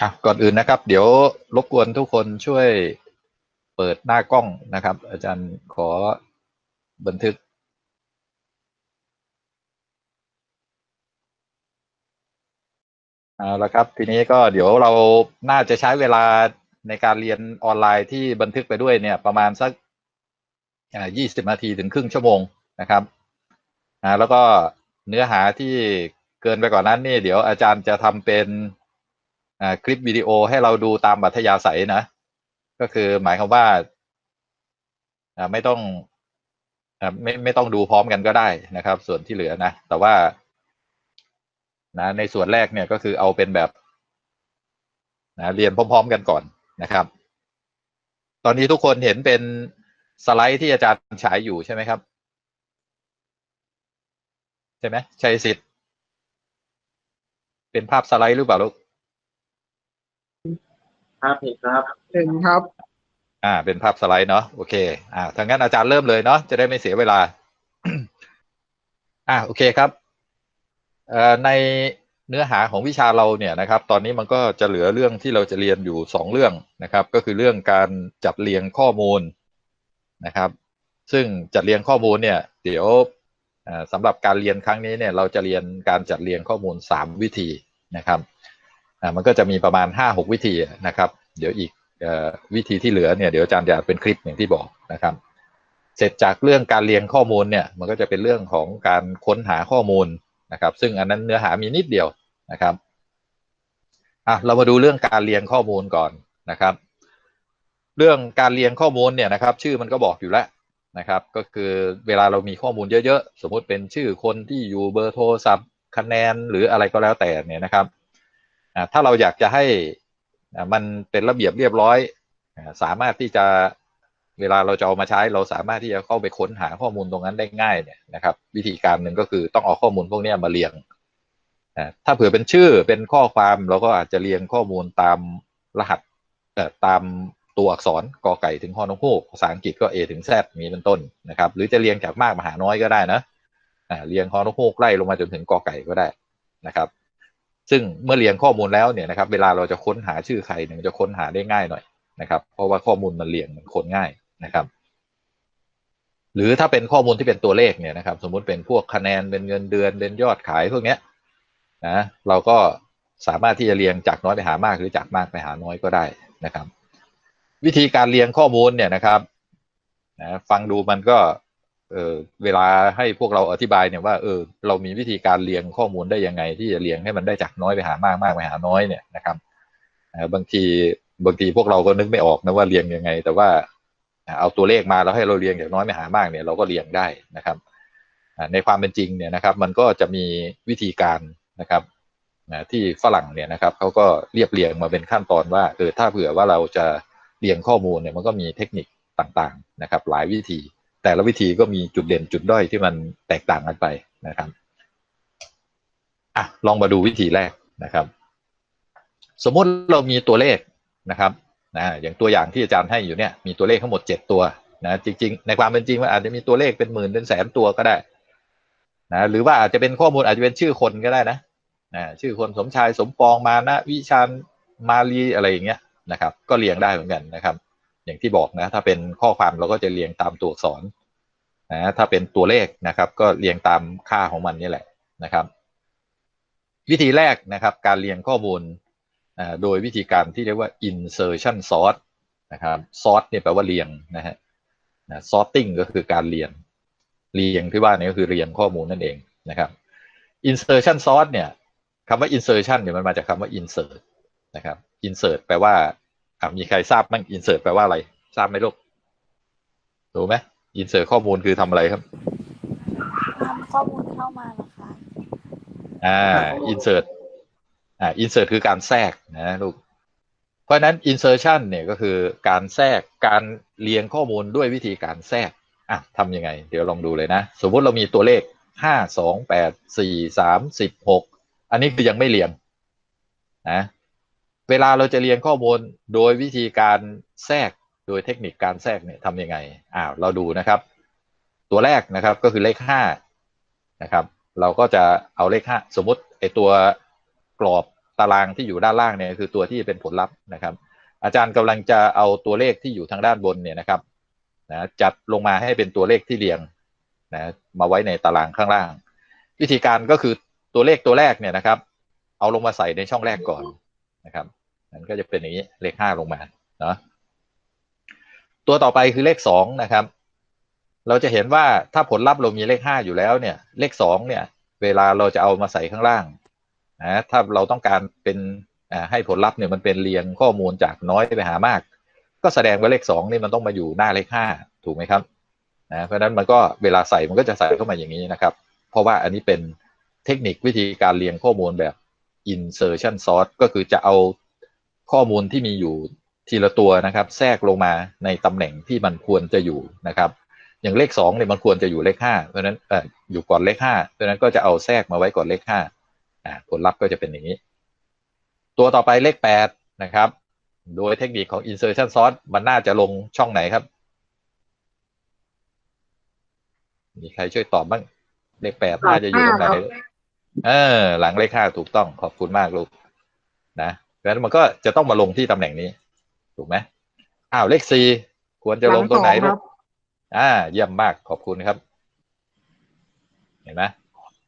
อะก่อนอื่นนะครับ เดี๋ยวรบกวนทุกคนช่วยเปิดหน้ากล้องนะครับ อาจารย์ขอบันทึกเอาละครับ ทีนี้ก็เดี๋ยวเราน่าจะใช้เวลาในการเรียนออนไลน์ที่บันทึกไปด้วยเนี่ย ประมาณสักยี่สิบนาทีถึงครึ่งชั่วโมงนะครับอ่าแล้วก็เนื้อหาที่เกินไปกว่านนั้นนี่เดี๋ยวอาจารย์จะทำเป็น คลิปวิดีโอให้เราดูตามบัธยาศัยนะ ก็คือหมายความว่าไม่ต้องอไม่ไม่ต้องดูพร้อมกันก็ได้นะครับ ส่วนที่เหลือนะ แต่ว่านะในส่วนแรกเนี่ยก็คือเอาเป็นแบบนะเรียนพร้อม ๆ กันก่อนนะครับ ตอนนี้ทุกคนเห็นเป็นสไลด์ที่อาจารย์ฉายอยู่ใช่ไหมครับ ใช่ไหมชัยสิทธิ์ เป็นภาพสไลด์หรือเปล่าลูก ครับเห็นครับเห็นครับ อ่า เป็นภาพสไลด์เนาะโอเค อ่าทางนั้นอาจารย์เริ่มเลยเนาะจะได้ไม่เสียเวลา อ่าโอเคครับเอ่อในเนื้อหาของวิชาเราเนี่ยนะครับ ตอนนี้มันก็จะเหลือเรื่องที่เราจะเรียนอยู่สองเรื่องนะครับ ก็คือเรื่องการจัดเรียงข้อมูลนะครับ ซึ่งจัดเรียงข้อมูลเนี่ย เดี๋ยวอ่าสำหรับการเรียนครั้งนี้เนี่ย เราจะเรียนการจัดเรียงข้อมูลสามวิธีนะครับอ่า มันก็จะมีประมาณห้าหกวิธีนะครับ เดี๋ยวอีกอวิธีที่เหลือเนี่ยเดี๋ยวอาจารย์จะเป็นคลิปอย่างที่บอกนะครับ เสร็จจากเรื่องการเรียงข้อมูลเนี่ยมันก็จะเป็นเรื่องของการค้นหาข้อมูลนะครับ ซึ่งอันนั้นเนื้อหามีนิดเดียวนะครับอะเรามาดูเรื่องการเรียงข้อมูลก่อนนะครับ เรื่องการเรียงข้อมูลเนี่ยนะครับ ชื่อมันก็บอกอยู่แล้วนะครับ ก็คือเวลาเรามีข้อมูลเยอะๆ สมมุติเป็นชื่อคนที่อยู่เบอร์โทรศัพท์คะแนนหรืออะไรก็แล้วแต่เนี่ยนะครับ ถ้าเราอยากจะให้มันเป็นระเบียบเรียบร้อย สามารถที่จะเวลาเราจะเอามาใช้ เราสามารถที่จะเข้าไปค้นหาข้อมูลตรงนั้นได้ง่ายเนี่ยนะครับ วิธีการหนึ่งก็คือต้องเอาข้อมูลพวกนี้มาเรียงถ้าเผื่อเป็นชื่อเป็นข้อความเราก็อาจจะเรียงข้อมูลตามรหัสตามตัวอักษรกอไก่ถึงฮอนกฮูกภาษาอังกฤษก็ A ถึง Z มีเป็นต้นนะครับ หรือจะเรียงจากมากมาหาน้อยก็ได้นะเรียงฮอนกฮูกไล่ลงมาจนถึงกอไก่ก็ได้นะครับ ซึ่งเมื่อเรียงข้อมูลแล้วเนี่ยนะครับ เวลาเราจะค้นหาชื่อใครเนี่ยจะค้นหาได้ง่ายหน่อยนะครับ เพราะว่าข้อมูลมันเรียงมันค้นง่ายนะครับ หรือถ้าเป็นข้อมูลที่เป็นตัวเลขเนี่ยนะครับ สมมุติเป็นพวกคะแนนเป็นเงินเดือนเป็นยอดขายพวกเนี้ยนะเราก็สามารถที่จะเรียงจากน้อยไปหามากหรือจากมากไปหาน้อยก็ได้นะครับ วิธีการเรียงข้อมูลเนี่ยนะครับนะฟังดูมันก็ เออเวลาให้พวกเราอธิบายเนี่ยว่าเออเรามีวิธีการเรียงข้อมูลได้ยังไง ที่จะเรียงให้มันได้จากน้อยไปหามากมากไปหาน้อยเนี่ยนะครับบางทีบางทีพวกเราก็นึกไม่ออกนะว่าเรียงยังไง แต่ว่าเอาตัวเลขมาแล้วให้เราเรียงจากน้อยไปหามากเนี่ยเราก็เรียงได้นะครับในความเป็นจริงเนี่ยนะครับ มันก็จะมีวิธีการนะครับที่ฝรั่งเนี่ยนะครับเขาก็เรียบเรียงมาเป็นขั้นตอนว่าเออถ้าเผื่อว่าเราจะเรียงข้อมูลเนี่ยมันก็มีเทคนิคต่างๆนะครับ หลายวิธี แต่ละวิธีก็มีจุดเด่นจุดด้อยที่มันแตกต่างกันไปนะครับอะลองมาดูวิธีแรกนะครับ สมมุติเรามีตัวเลขนะครับนะอย่างตัวอย่างที่อาจารย์ให้อยู่เนี่ยมีตัวเลขทั้งหมดเจ็ดตัวนะจริงๆ ในความเป็นจริงมันอาจจะมีตัวเลขเป็นหมื่นเป็นแสนตัวก็ได้นะหรือว่าอาจจะเป็นข้อมูลอาจจะเป็นชื่อคนก็ได้นะนะชื่อคนสมชายสมปองมานะวิชานมาลีอะไรอย่างเงี้ยนะครับ ก็เรียงได้เหมือนกันนะครับ อย่างที่บอกนะ ถ้าเป็นข้อความเราก็จะเรียงตามตัวอักษรนะถ้าเป็นตัวเลขนะครับ ก็เรียงตามค่าของมันนี่แหละนะครับ วิธีแรกนะครับ การเรียงข้อมูลโดยวิธีการที่เรียกว่า insertion sort นะครับ sort เนี่ยแปลว่าเรียงนะฮะ sorting ก็คือการเรียงเรียงที่ว่านี่ก็คือเรียงข้อมูลนั่นเองนะครับ insertion sort เนี่ยคำว่า insertion เนี่ยมันมาจากคำว่า insert นะครับ insert แปลว่า อ่ามีใครทราบบ้าง insert แปลว่าอะไร ทราบไหมลูกรู้ไหม insert ข้อมูลคือทำอะไรครับนำข้อมูลเข้ามาเหรอคะอ่า insert อ่า insert คือการแทรกนะลูกเพราะฉะนั้น insertion เนี่ยก็คือการแทรกการเรียงข้อมูลด้วยวิธีการแทรกอะทำยังไง เดี๋ยวลองดูเลยนะ สมมุติเรามีตัวเลขห้าสองแปดสี่สามสิบหกอันนี้คือยังไม่เรียงนะ เวลาเราจะเรียงข้อมูลโดยวิธีการแทรกโดยเทคนิคการแทรกเนี่ยทำยังไงอ้าวเราดูนะครับ ตัวแรกนะครับก็คือเลขห้านะครับ เราก็จะเอาเลขห้าสมมติไอตัวกรอบตารางที่อยู่ด้านล่างเนี่ยคือตัวที่เป็นผลลัพธ์นะครับ อาจารย์กำลังจะเอาตัวเลขที่อยู่ทางด้านบนเนี่ยนะครับนะจัดลงมาให้เป็นตัวเลขที่เรียงนะมาไว้ในตารางข้างล่าง วิธีการก็คือตัวเลขตัวแรกเนี่ยนะครับ เอาลงมาใส่ในช่องแรกก่อนนะครับ มันก็จะเป็นอย่างนี้เลขห้าลงมาเนาะตัวต่อไปคือเลขสองนะครับ เราจะเห็นว่าถ้าผลลัพธ์เรามีเลขห้าอยู่แล้วเนี่ย เลขสองเนี่ย เวลาเราจะเอามาใส่ข้างล่างนะถ้าเราต้องการเป็นให้ผลลัพธ์เนี่ยมันเป็นเรียงข้อมูลจากน้อยไปหามาก ก็แสดงว่าเลขสองนี่มันต้องมาอยู่หน้าเลขห้าถูกไหมครับนะเพราะฉะนั้นมันก็เวลาใส่มันก็จะใส่เข้ามาอย่างนี้นะครับ เพราะว่าอันนี้เป็นเทคนิควิธีการเรียงข้อมูลแบบ insertion sort ก็คือจะเอา ข้อมูลที่มีอยู่ทีละตัวนะครับ แทรกลงมาในตำแหน่งที่มันควรจะอยู่นะครับ อย่างเลขสองเนี่ยมันควรจะอยู่เลขห้าเพราะฉะนั้นเอออยู่ก่อนเลขห้าเพราะฉะนั้นก็จะเอาแทรกมาไว้ก่อนเลขห้าอ่าผลลัพธ์ก็จะเป็นอย่างนี้ ตัวต่อไปเลขแปดนะครับ โดยเทคนิคของ insertion sort มันน่าจะลงช่องไหนครับ มีใครช่วยตอบบ้างเลขแปดน่าจะอยู่ตรงไหนเออ หลังเลขห้าถูกต้องขอบคุณมากลูกนะเพราะฉะ นั้นมันก็จะต้องมาลงที่ตำแหน่งนี้ ถูกไหมอ้าวเลขสี่ควรจะลงตรงไหนลูกอ่า เยี่ยมมากขอบคุณครับ เห็นไหม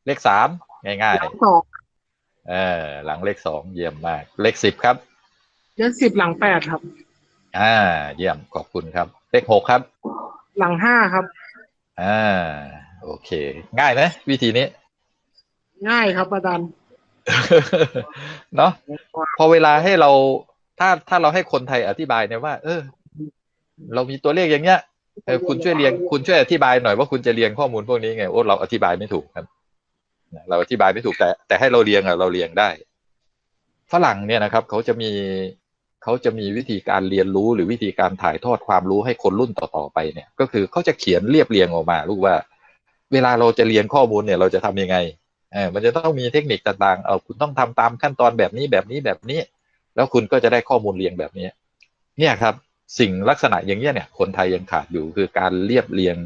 เลขสามง่ายๆเออหลังเลขสองเยี่ยมมาก เลขสิบครับ เลขสิบหลังแปดครับ อ่า เยี่ยมขอบคุณครับ เลขหกครับ หลังห้าครับ อ่า โอเค ง่ายไหมวิธีนี้ ง่ายครับอาจารย์ เนาะพอเวลาให้เราถ้าถ้าเราให้คนไทยอธิบายเนี่ยว่า เออ เรามีตัวเลขอย่างเงี้ยเออคุณช่วยเรียงคุณช่วยอธิบายหน่อยว่าคุณจะเรียงข้อมูลพวกนี้ไงโอ้เราอธิบายไม่ถูกครับเราอธิบายไม่ถูกแต่ แต่ให้เราเรียงอะเราเรียงได้ ฝรั่งเนี่ยนะครับ เขาจะมีเขาจะมีวิธีการเรียนรู้หรือวิธีการถ่ายทอดความรู้ให้คนรุ่นต่อๆไปเนี่ย ก็คือเขาจะเขียนเรียบเรียงออกมา ลูกว่า เวลาเราจะเรียนข้อมูลเนี่ย เราจะทำยังไง เออมันจะต้องมีเทคนิคต่างๆ เอาคุณต้องทำตามขั้นตอนแบบนี้แบบนี้แบบนี้ แล้วคุณก็จะได้ข้อมูลเรียงแบบนี้ เนี่ยครับ สิ่งลักษณะอย่างเงี้ยเนี่ย คนไทยยังขาดอยู่คือการเรียบเรียง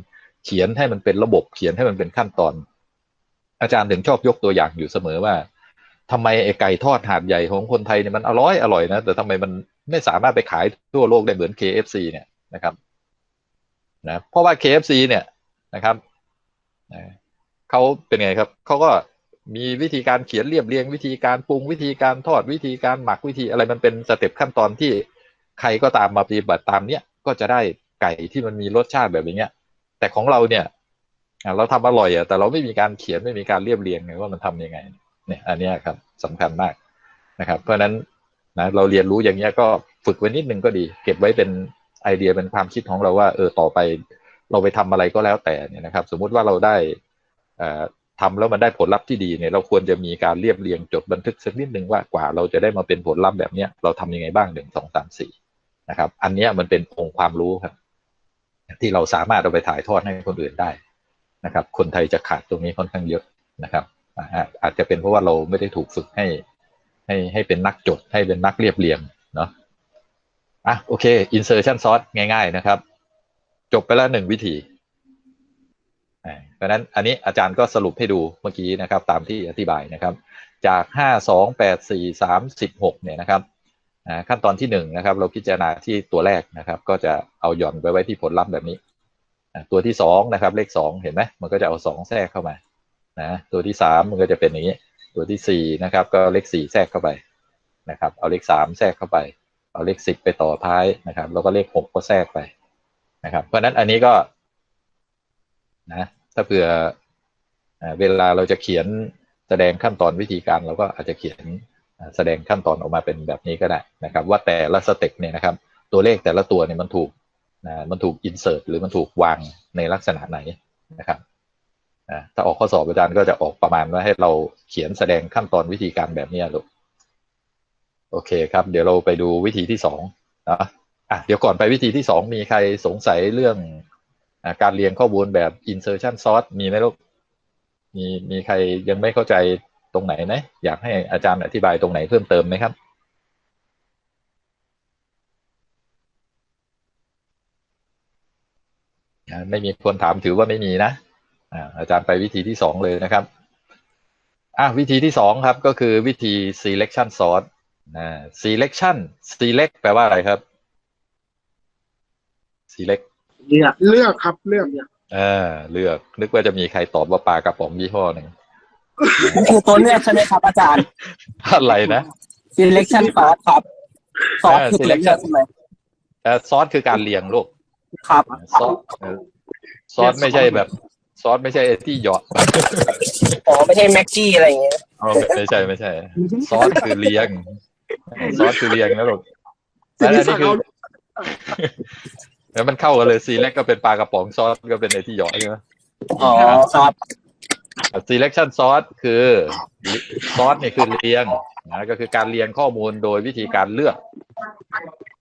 เขียนให้มันเป็นระบบเขียนให้มันเป็นขั้นตอน อาจารย์ถึงชอบยกตัวอย่างอยู่เสมอว่าทำไมไอไก่ทอดหาดใหญ่ของคนไทยเนี่ยมันอร่อยอร่อยนะแต่ทำไมมันไม่สามารถไปขายทั่วโลกได้เหมือน KFC เนี่ยนะครับนะเพราะว่า KFC เนี่ยนะครับเขาเป็นไงครับเขาก็ มีวิธีการเขียนเรียบเรียงวิธีการปรุงวิธีการทอดวิธีการหมักวิธีอะไรมันเป็นสเต็ปขั้นตอนที่ใครก็ตามมาปฏิบัติตามเนี้ยก็จะได้ไก่ที่มันมีรสชาติแบบนี้แต่ของเราเนี่ยเราทำอร่อยอะแต่เราไม่มีการเขียนไม่มีการเรียบเรียงไงว่ามันทํำยังไง เนี่ย อันนี้ครับสำคัญมากนะครับ เพราะฉะนั้นนะเราเรียนรู้อย่างเงี้ยก็ฝึกไว้นิดนึงก็ดี เก็บไว้เป็นไอเดียเป็นความคิดของเราว่า เออต่อไป เราไปทำอะไรก็แล้วแต่เนี่ยนะครับ สมมุติว่าเราได้ ทำแล้วมันได้ผลลัพธ์ที่ดีเนี่ยเราควรจะมีการเรียบเรียงจดบันทึกสักนิดหนึ่งว่ากว่าเราจะได้มาเป็นผลลัพธ์แบบเนี้ยเราทำยังไงบ้างหนึ่งสองสามสี่นะครับ อันนี้มันเป็นองค์ความรู้ครับ ที่เราสามารถเอาไปถ่ายทอดให้คนอื่นได้นะครับ คนไทยจะขาดตรงนี้ค่อนข้างเยอะนะครับอาจจะเป็นเพราะว่าเราไม่ได้ถูกฝึกให้ ให้ให้เป็นนักจดให้เป็นนักเรียบเรียงเนาะอะโอเค insertion sort ง่าย ๆนะครับ จบไปแล้วหนึ่งวิธี เพราะนั้นอันนี้อาจารย์ก็สรุปให้ดูเมื่อกี้นะครับ ตามที่อธิบายนะครับ จากห้าสองแปดสี่สามสิบหกเนี่ยนะครับขั้นตอนที่หนึ่งนะครับ เราพิจารณาที่ตัวแรกนะครับ ก็จะเอาหย่อนไปไว้ที่ผลลัพธ์แบบนี้ตัวที่สองนะครับ เลขสองเห็นไหมมันก็จะเอาสองแทรกเข้ามานะตัวที่สามมันก็จะเป็นอย่างนี้ ตัวที่สี่นะครับ ก็เลขสี่แทรกเข้าไปนะครับ เอาเลขสามแทรกเข้าไป เอาเลขสิบไปต่อท้ายนะครับ แล้วก็เลขหกก็แทรกไปนะครับ เพราะฉะนั้นอันนี้ก็ นะถ้าเผื่อเวลาเราจะเขียนแสดงขั้นตอนวิธีการเราก็อาจจะเขียนแสดงขั้นตอนออกมาเป็นแบบนี้ก็ได้นะครับ ว่าแต่ละสเต็ปเนี่ยนะครับ ตัวเลขแต่ละตัวเนี่ยมันถูกนะมันถูกอินเสิร์ตหรือมันถูกวางในลักษณะไหนนะครับถ้าออกข้อสอบอาจารย์ก็จะออกประมาณว่าให้เราเขียนแสดงขั้นตอนวิธีการแบบนี้ลูกโอเคครับ เดี๋ยวเราไปดูวิธีที่สองนะอะเดี๋ยวก่อนไปวิธีที่สองมีใครสงสัยเรื่อง การเรียงข้อมูลแบบ insertion sort มีไหมลูก มีมีใครยังไม่เข้าใจตรงไหนไหมอยากให้อาจารย์อธิบายตรงไหนเพิ่มเติมไหมครับไม่มีคนถามถือว่าไม่มีนะอาจารย์ไปวิธีที่สองเลยนะครับอะวิธีที่สองครับก็คือวิธี selection sort นะ selection select แปลว่าอะไรครับ select เลือกเลือกครับเลือกเนี่ยเออเลือก นึกว่าจะมีใครตอบว่าปลากระป๋องยี่ห้อหนึ่งมันคือตัวเลือกใช่ไหมครับอาจารย์อะไรนะ selection sauce ครับซอสเออคือตัวเลือก selection ใช่ไหมเอ่อซอสคือการเรียงลูกครับซอสเออซอสไม่ใช่แบบซอสไม่ใช่ไอ้ที่เหยาะอ๋อไม่ใช่แม็กกี้อะไรอย่างเงี้ยอ๋อไม่ใช่ไม่ใช่ ซอสคือเรียง ซอสคือเรียงนะลูกสิ่งแล้วที่อันนี้สั่งคือเอา แล้วมันเข้ากันเลยซีเล็กก็เป็นปลากระป๋องซอสก็เป็นไอ้ที่เหยาะใช่ไหมอ๋อครับ selection ซอสคือซอสเนี่ยคือเรียงนะก็คือการเรียงข้อมูลโดยวิธีการเลือก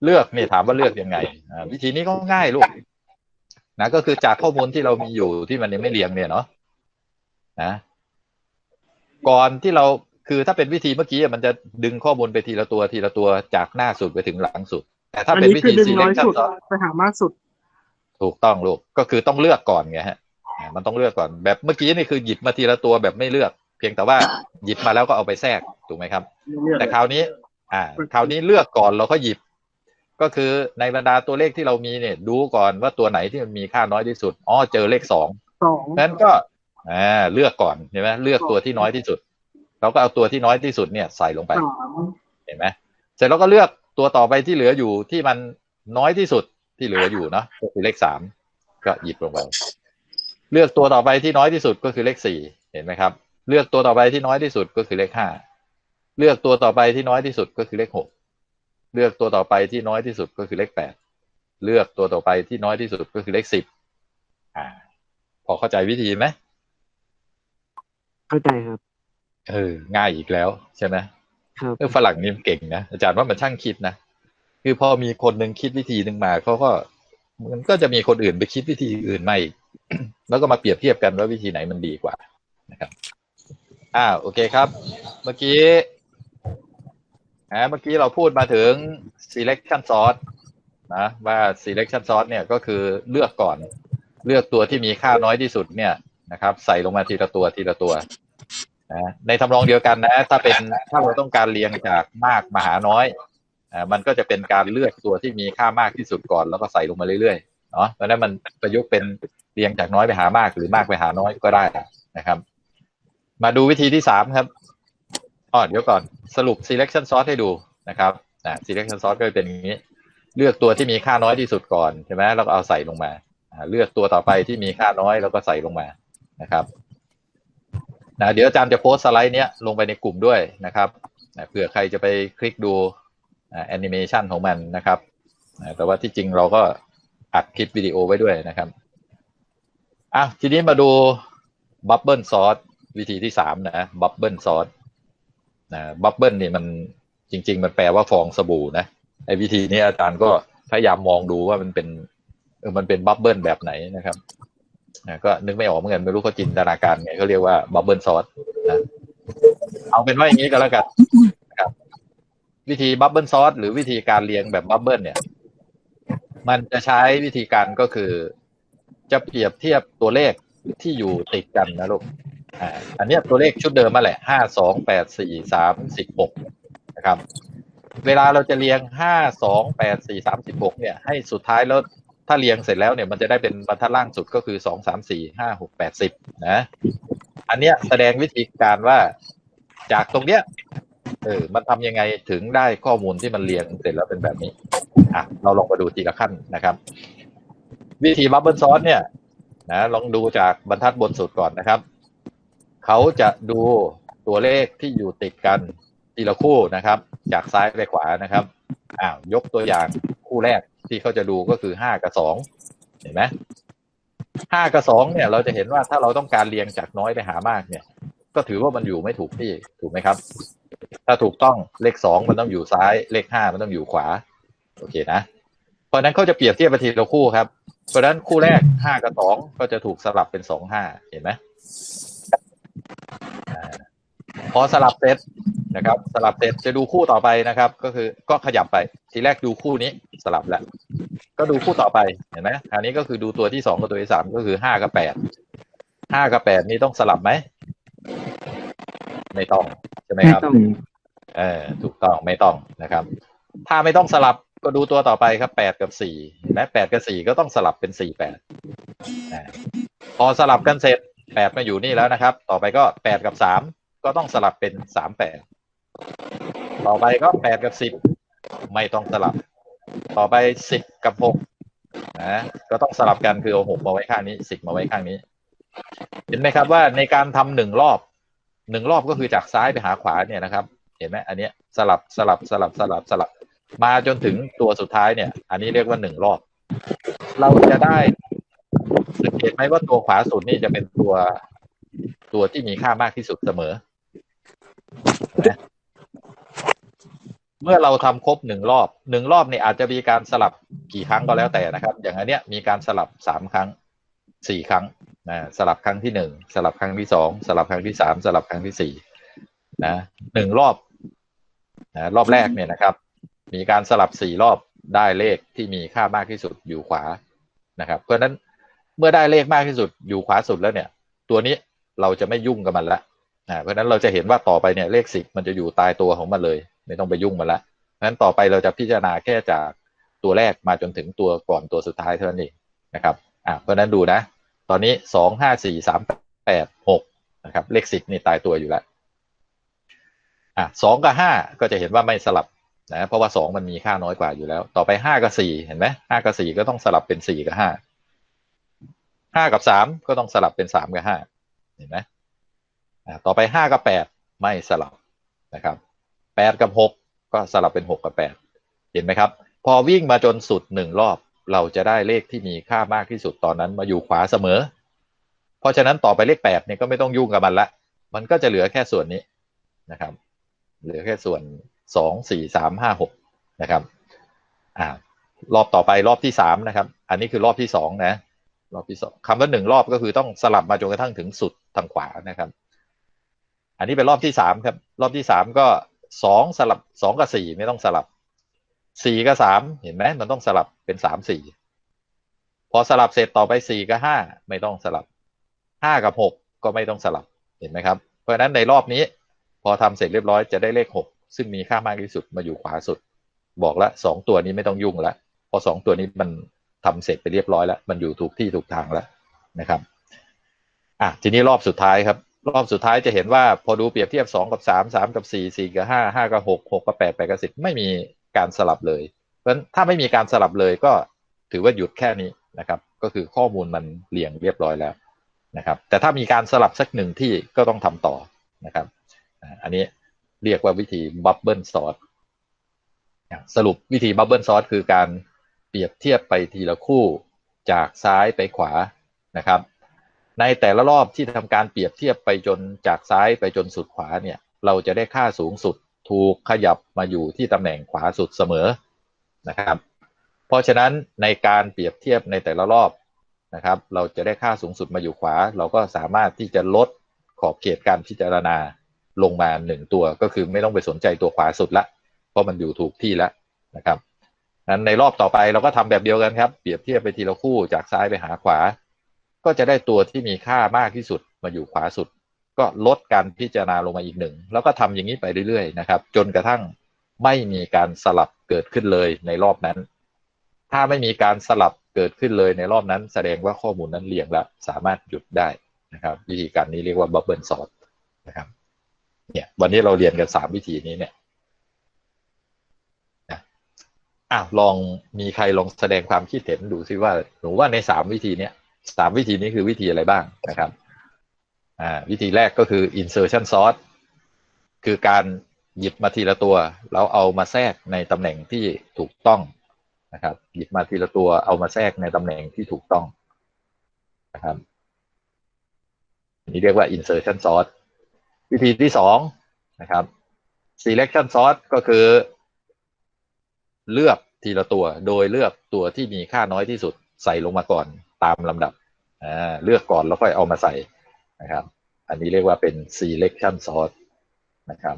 เลือกเนี่ยถามว่าเลือกยังไงอ่าวิธีนี้ก็ง่ายลูกนะก็คือจากข้อมูลที่เรามีอยู่ที่มันยังไม่เรียงเนี่ยเนาะนะก่อนที่เราคือถ้าเป็นวิธีเมื่อกี้อะมันจะดึงข้อมูลไปทีละตัวทีละตัวจากหน้าสุดไปถึงหลังสุด แต่ถ้าอันเป็นนี้วิคือธีดึงน้อย selection สุด sort ไปหามากสุด ถูกต้องลูกก็คือต้องเลือกก่อนไงฮะอ่ามันต้องเลือกก่อนแบบเมื่อกี้นี่คือหยิบมาทีละตัวแบบไม่เลือก เพียงแต่ว่าหยิบมาแล้วก็เอาไปแทรกถูกไหมครับเลือกแต่คราวนี้ อ่า คราวนี้เลือกก่อนเราก็หยิบ ก็คือในบรรดาตัวเลขที่เรามีเนี่ย ดูก่อนว่าตัวไหนที่มันมีค่าน้อยที่สุดอ๋อเจอเลขสองสองนั้นก็อ่าเลือกก่อนใช่ไหมเลือกตัวที่น้อยที่สุดเราก็เอาตัวที่น้อยที่สุดเนี่ยใส่ลงไปสามเห็นไหมเสร็จแล้วก็เลือก ตัวต่อไปที่เหลืออยู่ที่มันน้อยที่สุดที่เหลืออยู่เนาะก็คือเลขสามก็หยิบลงไปเลือกตัวต่อไปที่น้อยที่สุดก็คือเลขสี่เห็นไหมครับ เลือกตัวต่อไปที่น้อยที่สุดก็คือเลขห้าเลือกตัวต่อไปที่น้อยที่สุดก็คือเลขหกเลือกตัวต่อไปที่น้อยที่สุดก็คือเลขแปดเลือกตัวต่อไปที่น้อยที่สุดก็คือเลขสิบอ่า พอเข้าใจวิธีไหมเข้าใจครับเออง่ายอีกแล้วใช่ไหมครับ เออฝรั่งนี่มันเก่งนะอาจารย์ว่ามันช่างคิดนะคือพอมีคนหนึ่งคิดวิธีหนึ่งมาเขาก็มันก็จะมีคนอื่นไปคิดวิธีอื่นมาอีกแล้วก็มาเปรียบเทียบกันว่าวิธีไหนมันดีกว่านะครับอ่าโอเคครับ เมื่อกี้อ่าเมื่อกี้เราพูดมาถึง selection sort นะว่า selection sort เนี่ยก็คือเลือกก่อน เลือกตัวที่มีค่าน้อยที่สุดเนี่ยนะครับ ใส่ลงมาทีละตัวทีละตัว นะในทำนองเดียวกันนะ ถ้าเป็นถ้าเราต้องการเรียงจากมากมาหาน้อยอ่ามันก็จะเป็นการเลือกตัวที่มีค่ามากที่สุดก่อนแล้วก็ใส่ลงมาเรื่อยๆเนาะเพราะฉะนั้นมันประยุกต์เป็นเรียงจากน้อยไปหามากหรือมากไปหาน้อยก็ได้นะครับ มาดูวิธีที่สามครับอ๋อเดี๋ยวก่อนสรุป selection sort ให้ดูนะครับอ่า selection sort ก็จะเป็นอย่างนี้ เลือกตัวที่มีค่าน้อยที่สุดก่อนใช่ไหมแล้วก็เอาใส่ลงมาเลือกตัวต่อไปที่มีค่าน้อยแล้วก็ใส่ลงมานะครับ นะเดี๋ยวอาจารย์จะโพสสไลด์เนี้ยลงไปในกลุ่มด้วยนะครับนะเผื่อใครจะไปคลิกดูแอนิเมชันของมันนะครับนะแต่ว่าที่จริงเราก็อัดคลิปวิดีโอไว้ด้วยนะครับอะทีนี้มาดูบับเบิลซอสวิธีที่สามนะบับเบิลซอสนะบับเบิลนี่มันจริง ๆ มันแปลว่าฟองสบู่นะไอ้วิธีนี้อาจารย์ก็พยายามมองดูว่ามันเป็นเออมันเป็นบับเบิลแบบไหนนะครับ นะก็นึกไม่ออกเหมือนกันไม่รู้เขาจินตนาการไงเขาเรียกว่าบับเบิลซอสนะเอาเป็นว่าอย่างนี้ก็แล้วกันนะครับ วิธีบับเบิลซอสหรือวิธีการเรียงแบบบับเบิลเนี่ย มันจะใช้วิธีการก็คือ จะเปรียบเทียบตัวเลขที่อยู่ติดกันนะลูกอ่าอันนี้ตัวเลขชุดเดิมมาแหละห้าสองแปดสี่สามสิบหกนะครับ เวลาเราจะเรียงห้าสองแปดสี่สามสิบหกเนี่ย ให้สุดท้ายแล้ว ถ้าเรียงเสร็จแล้วเนี่ยมันจะได้เป็นบรรทัดล่างสุดก็คือสองสามสี่ห้าหกแปดสิบนะ อันเนี้ยแสดงวิธีการว่าจากตรงเนี้ยเออมันทำยังไงถึงได้ข้อมูลที่มันเรียงเสร็จแล้วเป็นแบบนี้อะเราลองมาดูทีละขั้นนะครับ วิธีบับเบิลซอสเนี่ยนะลองดูจากบรรทัดบนสุดก่อนนะครับ เขาจะดูตัวเลขที่อยู่ติดกันทีละคู่นะครับ จากซ้ายไปขวานะครับอ้าวยกตัวอย่างคู่แรก ที่เขาจะดูก็คือห้ากับสองเห็นไหมห้ากับสองเนี่ย เราจะเห็นว่าถ้าเราต้องการเรียงจากน้อยไปหามากเนี่ย ก็ถือว่ามันอยู่ไม่ถูกที่ถูกไหมครับ ถ้าถูกต้องเลขสองมันต้องอยู่ซ้าย เลขห้ามันต้องอยู่ขวา โอเคนะ เพราะนั้นเขาจะเปรียบเทียบไปทีละคู่ครับ เพราะนั้นคู่แรกห้ากับสองก็จะถูกสลับเป็นสองห้าเห็นไหม พอสลับเสร็จนะครับ สลับเสร็จจะดูคู่ต่อไปนะครับ ก็คือก็ขยับไปทีแรกดูคู่นี้สลับแล้ว ก็ดูคู่ต่อไปเห็นไหมอันนี้ก็คือดูตัวที่สองกับตัวที่สามก็คือห้ากับแปดห้ากับแปดนี้ต้องสลับไหมไม่ต้องใช่ไหมไม่ครับต้องเออถูกต้องไม่ต้องนะครับ ถ้าไม่ต้องสลับก็ดูตัวต่อไปครับแปดกับสี่เห็นไหมแปดกับสี่ก็ต้องสลับเป็นสี่แปดพอสลับกันเสร็จแปดมาอยู่นี่แล้วนะครับ ต่อไปก็แปดกับสาม ก็ต้องสลับเป็นสามแปดต่อไปก็แปดกับสิบไม่ต้องสลับ ต่อไปสิบกับหกนะก็ต้องสลับกันคือเอาหกมาไว้ข้างนี้สิบมาไว้ข้างนี้ เห็นไหมครับว่าในการทำหนึ่งรอบหนึ่งรอบก็คือจากซ้ายไปหาขวาเนี่ยนะครับ เห็นไหมอันเนี้ยสลับสลับสลับสลับสลับ มาจนถึงตัวสุดท้ายเนี่ย อันนี้เรียกว่าหนึ่งรอบ เราจะได้สังเกตไหมว่าตัวขวาสุดนี่จะเป็นตัวตัวที่มีค่ามากที่สุดเสมอ เมื่อเราทำครบหนึ่งรอบหนึ่งรอบเนี่ยอาจจะมีการสลับกี่ครั้งก็แล้วแต่นะครับ อย่างอันเนี้ยมีการสลับสามครั้งสี่ครั้งนะสลับครั้งที่หนึ่งสลับครั้งที่สองสลับครั้งที่สามสลับครั้งที่สี่นะหนึ่งรอบนะรอบแรกเนี่ยนะครับ มีการสลับสี่รอบได้เลขที่มีค่ามากที่สุดอยู่ขวานะครับ เพราะฉะนั้นเมื่อได้เลขมากที่สุดอยู่ขวาสุดแล้วเนี่ย ตัวนี้เราจะไม่ยุ่งกับมันละ อ่าเพราะนั้นเราจะเห็นว่าต่อไปเนี่ยเลขสิบมันจะอยู่ตายตัวของมันเลย ไม่ต้องไปยุ่งมันละเพราะนั้นต่อไปเราจะพิจารณาแค่จากตัวแรกมาจนถึงตัวก่อนตัวสุดท้ายเท่านั้นเองนะครับอ่าเพราะนั้นดูนะ ตอนนี้สองห้าสี่สามแปดหกนะครับ เลขสิบนี่ตายตัวอยู่แล้วอะสองกับห้าก็จะเห็นว่าไม่สลับนะเพราะว่าสองมันมีค่าน้อยกว่าอยู่แล้ว ต่อไปห้ากับสี่เห็นไหมห้ากับสี่ก็ต้องสลับเป็นสี่กับห้าห้ากับสามก็ต้องสลับเป็นสามกับห้าเห็นไหม ต่อไปห้ากับแปดไม่สลับนะครับแปดกับหกก็สลับเป็นหกกับแปดเห็นไหมครับ พอวิ่งมาจนสุดหนึ่งรอบเราจะได้เลขที่มีค่ามากที่สุดตอนนั้นมาอยู่ขวาเสมอ เพราะฉะนั้นต่อไปเลขแปดเนี่ยก็ไม่ต้องยุ่งกับมันละ มันก็จะเหลือแค่ส่วนนี้นะครับ เหลือแค่ส่วนสองสี่สามห้าหกนะครับอ่ารอบต่อไปรอบที่สามนะครับ อันนี้คือรอบที่สองนะ รอบที่สองคำว่าหนึ่งรอบก็คือต้องสลับมาจนกระทั่งถึงสุดทางขวานะครับ อันนี้เป็นรอบที่สามครับ รอบที่สามก็สองสลับสองกับสี่ไม่ต้องสลับสี่กับสามเห็นไหมมันต้องสลับเป็นสามสี่พอสลับเสร็จต่อไปสี่กับห้าไม่ต้องสลับห้ากับหกก็ไม่ต้องสลับเห็นไหมครับ เพราะฉะนั้นในรอบนี้ พอทำเสร็จเรียบร้อยจะได้เลขหกซึ่งมีค่ามากที่สุดมาอยู่ขวาสุด บอกละสองตัวนี้ไม่ต้องยุ่งละพราะสองตัวนี้มันทำเสร็จไปเรียบร้อยแล้ว มันอยู่ถูกที่ถูกทางแล้วนะครับ อะทีนี้รอบสุดท้ายครับ รอบสุดท้ายจะเห็นว่าพอดูเปรียบเทียบสองกับสามสามกับสี่สี่กับห้าห้ากับหกหกกับแปดแปดกับสิบไม่มีการสลับเลย เพราะฉะนั้นถ้าไม่มีการสลับเลยก็ถือว่าหยุดแค่นี้นะครับ ก็คือข้อมูลมันเรียงเรียบร้อยแล้วนะครับ แต่ถ้ามีการสลับสักหนึ่งที่ก็ต้องทำต่อนะครับ อันนี้เรียกว่าวิธีบับเบิลซอสสรุปวิธีบับเบิลซอสคือการเปรียบเทียบไปทีละคู่จากซ้ายไปขวานะครับ ในแต่ละรอบที่ทำการเปรียบเทียบไปจนจากซ้ายไปจนสุดขวาเนี่ย เราจะได้ค่าสูงสุดถูกขยับมาอยู่ที่ตำแหน่งขวาสุดเสมอนะครับ เพราะฉะนั้นในการเปรียบเทียบในแต่ละรอบนะครับ เราจะได้ค่าสูงสุดมาอยู่ขวา เราก็สามารถที่จะลดขอบเขตการพิจารณาลงมาหนึ่งตัวก็คือไม่ต้องไปสนใจตัวขวาสุดละ เพราะมันอยู่ถูกที่แล้วนะครับนั้นในรอบต่อไปเราก็ทำแบบเดียวกันครับ เปรียบเทียบไปทีละคู่จากซ้ายไปหาขวา ก็จะได้ตัวที่มีค่ามากที่สุดมาอยู่ขวาสุด ก็ลดการพิจารณาลงมาอีกหนึ่ง แล้วก็ทำอย่างนี้ไปเรื่อยๆนะครับ จนกระทั่งไม่มีการสลับเกิดขึ้นเลยในรอบนั้น ถ้าไม่มีการสลับเกิดขึ้นเลยในรอบนั้น แสดงว่าข้อมูลนั้นเรียงแล้วสามารถหยุดได้นะครับ วิธีการนี้เรียกว่าบับเบิลซอร์นะครับ เนี่ย วันนี้เราเรียนกันสามวิธีนี้เนี่ยอ้าวลองมีใครลองแสดงความคิดเห็นดูซิว่าหนูว่าในสามวิธีเนี้ย สามวิธีนี้คือวิธีอะไรบ้างนะครับวิธีแรกก็คือ insertion sort คือการหยิบมาทีละตัว แล้วเอามาแทรกในตำแหน่งที่ถูกต้องนะครับ หยิบมาทีละตัวเอามาแทรกในตำแหน่งที่ถูกต้องนะครับนี่เรียกว่า insertion sort วิธีที่สองนะครับ selection sort ก็คือ เลือกทีละตัว โดยเลือกตัวที่มีค่าน้อยที่สุดใส่ลงมาก่อน ตามลำดับเลือกก่อนแล้วค่อยเอามาใส่นะครับ อันนี้เรียกว่าเป็น selection sort นะครับ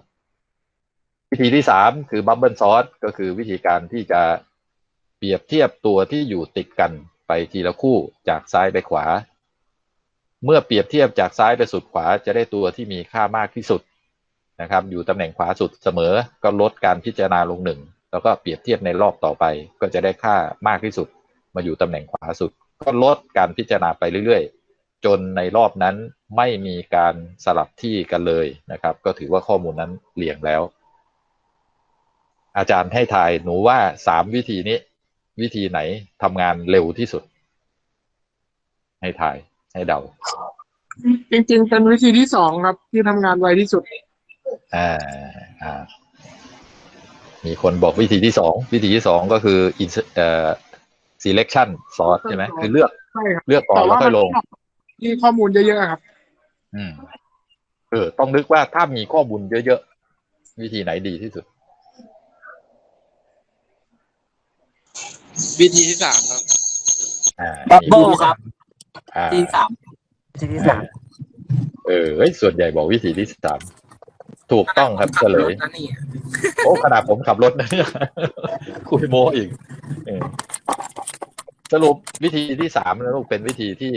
วิธีที่สามคือ bubble sort ก็คือวิธีการที่จะเปรียบเทียบตัวที่อยู่ติดกันไปทีละคู่จากซ้ายไปขวา เมื่อเปรียบเทียบจากซ้ายไปสุดขวาจะได้ตัวที่มีค่ามากที่สุดนะครับ อยู่ตำแหน่งขวาสุดเสมอ ก็ลดการพิจารณาลงหนึ่งแล้วก็เปรียบเทียบในรอบต่อไป ก็จะได้ค่ามากที่สุด มาอยู่ตำแหน่งขวาสุด ก็ลดการพิจารณาไปเรื่อยๆ จนในรอบนั้นไม่มีการสลับที่กันเลยนะครับ ก็ถือว่าข้อมูลนั้นเรียงแล้ว อาจารย์ให้ทายหนูว่าสามวิธีนี้ วิธีไหนทำงานเร็วที่สุด ให้ทายให้เดา จริงๆเป็นวิธีที่สองครับ ที่ทำงานไวที่สุดอ่าอ่ามีคนบอกวิธีที่สองวิธีที่สองก็คือ ins- เอ่อ selection sort ใช่ไหมคือเลือกใช่ครับเลือกก่อนแต่แล้วว่าค่อยลงที่ข้อมูลเยอะๆครับ อืมเออ ต้องนึกว่าถ้ามีข้อมูลเยอะๆ วิธีไหนดีที่สุด วิธีที่สามครับอ่าบับเบิ้ลครับอ่าที่สามที่ที่สามเออเฮ้ยส่วนใหญ่บอกวิธีที่สามถูกต้องครับเฉลยนั่นนี่โอ้ขนาดผมขับรถนะเนี่ยคุยโมอีกเออ สรุปวิธีที่สามนะลูกเป็นวิธีที่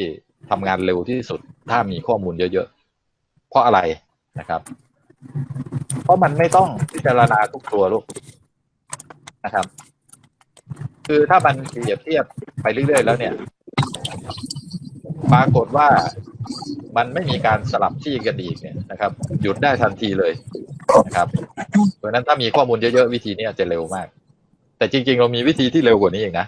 ทำงานเร็วที่สุด ถ้ามีข้อมูลเยอะๆ เพราะอะไรนะครับ เพราะมันไม่ต้องพิจารณาทุกตัวลูกนะครับ คือถ้ามันเปรียบเทียบไปเรื่อยๆแล้วเนี่ย ปรากฏว่ามันไม่มีการสลับที่กันอีกเนี่ยนะครับ หยุดได้ทันทีเลยนะครับเพราะนั้นถ้ามีข้อมูลเยอะๆ วิธีนี้จจะเร็วมาก แต่จริงๆ เรามีวิธีที่เร็วกว่านี้อีกนะ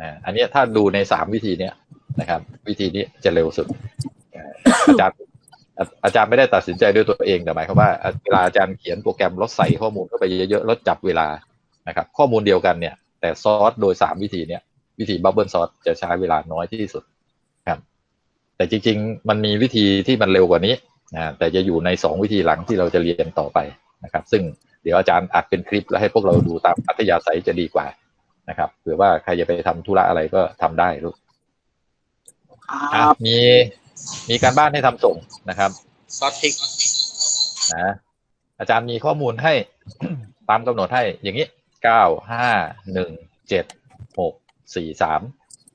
อ่าอันนี้ถ้าดูในสามวิธีเนี้ยนะครับ วิธีนี้จะเร็วสุด อาจารย์อาจารย์ไม่ได้ตัดสินใจด้วยตัวเองแต่หมายความว่าเวลาอาจารย์เขียนโปรแกรมล้วใส่ข้อมูลเข้าไปเยอะๆแล้วจับเวลานะครับ ข้อมูลเดียวกันเนี่ย แต่ซอสโดยสามวิธีเนี้ยวิธีบับเบิลซอสจะใช้เวลาน้อยที่สุดครับ แต่จริง ๆ มันมีวิธีที่มันเร็วกว่านี้นะแต่จะอยู่ในสองวิธีหลังที่เราจะเรียนต่อไปนะครับ ซึ่งเดี๋ยวอาจารย์อัดเป็นคลิปแล้วให้พวกเราดูตามอัธยาศัยจะดีกว่า นะครับเผื่อว่าใครจะไปทำธุระอะไรก็ทำได้ลูกคอะรับมีมีการบ้านให้ทำส่งนะครับซอสพริกนะอาจารย์มีข้อมูลให้ตามกำหนดให้อย่างนี้เก้าห้าหนึ่งเจ็ดหกสี่สาม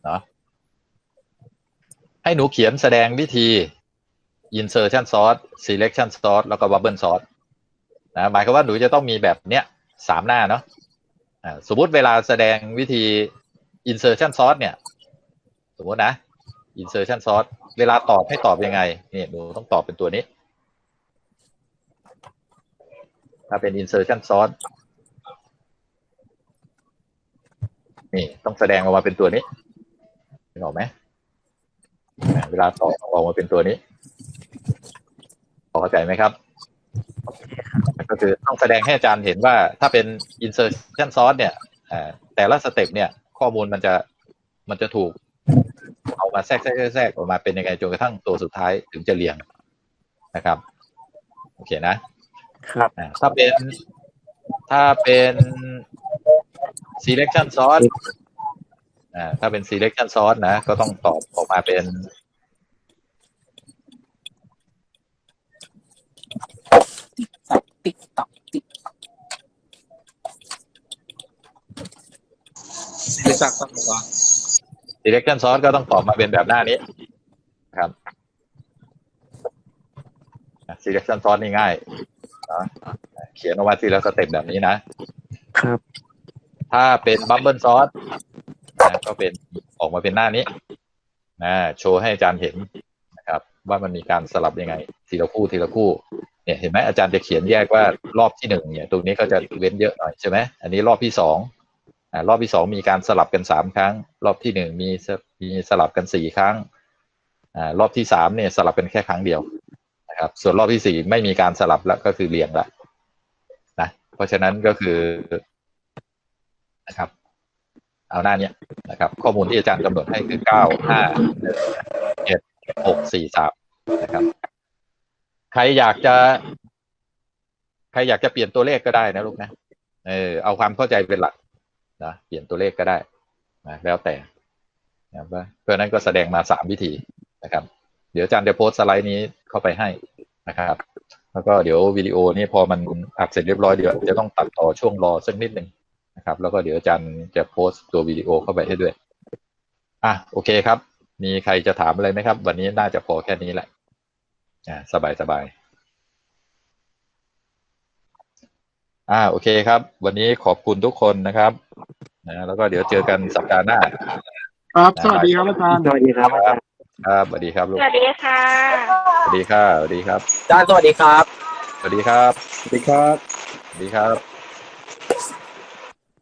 เนาะให้หนูเขียนแสดงวิธี insertion sort selection sort แล้วก็ bubble sort นะหมายความว่าหนูจะต้องมีแบบเนี้ยสามหน้าเนาะอ่า สมมุติเวลาแสดงวิธี insertion sort เนี่ย สมมตินะ insertion sort เวลาตอบให้ตอบยังไงเนี่ยหนูต้องตอบเป็นตัวนี้ ถ้าเป็น insertion sort นี่ต้องแสดงออกมาเป็นตัวนี้เห็นออกไหมเวลาตอบออกมาเป็นตัวนี้พอเข้าใจไหมครับ ก็คือต้องแสดงให้อาจารย์เห็นว่าถ้าเป็น insertion sort เนี่ยอ่าแต่ละสเต็ปเนี่ย ข้อมูลมันจะมันจะถูกเอามาแทรกแทรกแทรกแทรกออกมาเป็นยังไงจนกระทั่งตัวสุดท้ายถึงจะเรียงนะครับ โอเคนะ ครับอ่าถ้าเป็นถ้าเป็น selection sort อ่าถ้าเป็น selection sort นะ ก็ต้องตอบออกมาเป็น ติ๊กต็อกติ๊กรู้จักต้องบอกว่า selection sort ก็ต้องตอบมาเป็นแบบหน้านี้ครับอะ selection sort นี่ง่ายนะเขียนออกมาทีละสเต็ปแบบนี้นะครับ ถ้าเป็นบับเบิลซอสนะก็เป็นออกมาเป็นหน้านี้นะโชว์ให้อาจารย์เห็นนะครับ ว่ามันมีการสลับยังไง ทีละคู่ทีละคู่ เนี่ยเห็นไหมอาจารย์จะเขียนแยกว่ารอบที่หนึ่งเนี่ยตรงนี้ก็จะเว้นเยอะหน่อยใช่ไหมอันนี้รอบที่สองอ่ารอบที่สองมีการสลับกันสามครั้ง รอบที่หนึ่งมีมีสลับกันสี่ครั้งอ่ารอบที่สามเนี่ยสลับกันแค่ครั้งเดียวนะครับ ส่วนรอบที่สี่ไม่มีการสลับแล้วก็คือเรียงละนะเพราะฉะนั้นก็คือนะครับ เอาหน้าเนี้ยนะครับ ข้อมูลที่อาจารย์กำหนดให้คือเก้าห้าเจ็ดหกสี่สามนะครับ ใครอยากจะ ใครอยากจะเปลี่ยนตัวเลขก็ได้นะลูกนะเออเอาความเข้าใจเป็นหลักนะเปลี่ยนตัวเลขก็ได้นะแล้วแต่นะครับเพราะนั้นก็แสดงมาสามวิธีนะครับ เดี๋ยวอาจารย์จะโพสสไลด์นี้เข้าไปให้นะครับ แล้วก็เดี๋ยววิดีโอนี้พอมันอัดเสร็จเรียบร้อยเดี๋ยวจะต้องตัดต่อช่วงรอสักนิดหนึ่งนะครับ แล้วก็เดี๋ยวอาจารย์จะโพสตัววิดีโอเข้าไปให้ด้วยอะโอเคครับ มีใครจะถามอะไรไหมครับ วันนี้น่าจะพอแค่นี้แหละ อ่าสบายสบายอ่าโอเคครับ วันนี้ขอบคุณทุกคนนะครับนะแล้วก็เดี๋ยวเจอกันสัปดาห์หน้า ครับสวัสดีครับอาจารย์สวัสดีครับอาจารย์ครับสวัสดีครับลูกสวัสดีค่ะ สวัสดีครับสวัสดีครับอาจารย์สวัสดีครับ สวัสดีครับ สวัสดีครับ สวัสดีครับ